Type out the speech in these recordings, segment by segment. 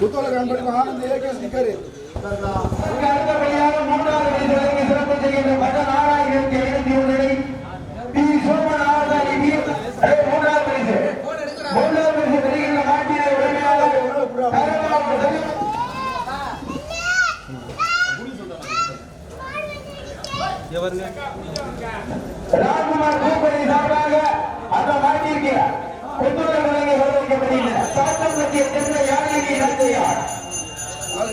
குத்தோல கண்பருக்கு Anand A K sticker அடுத்தபடியாக மூன்றாவது விதிகளுக்கு சிறப்பு செய்கின்ற மற்ற நாராயணனுக்கு எழுதி உள்ளதை பி சோமநாத நிதி மூன்றாவது விதிசு மூன்றாவது விதிசு பெறுகின்ற நாட்டிய உரிமையாளர் ராஜ்குமார் பூபதி சார்பாக அந்த நாட்டிற்கு கொண்டு வழங்கப்படுகின்றன சாத்தம் பற்றிய தென்னை யாரை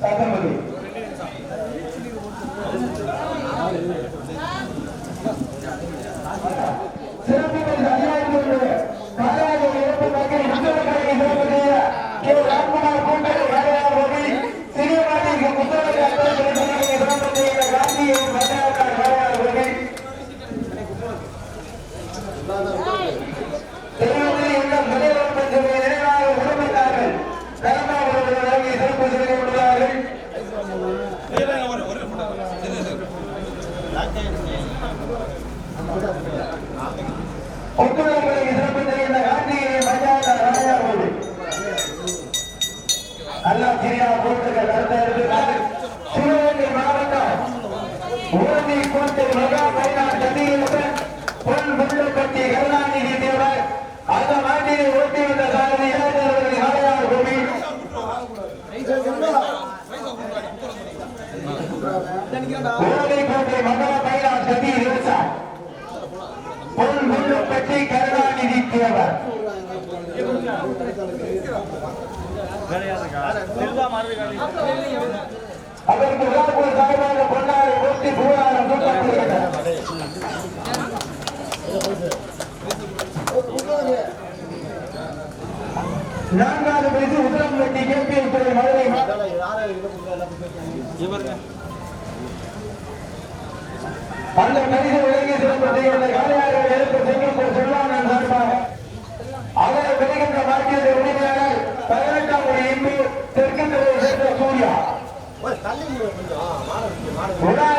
सातारमध्ये அதற்கு விழாக்குழு சார்பாக பொன்னாடி மூர்த்தி பூவாரம் நான்காவது பரிசு உத்தரம்பட்டி கேபிஎல் துறை மதுரை அந்த பரிசு விளங்கி சிறப்பு செய்ய காலியாக எழுப்பு செங்கல் செல்ல Hola.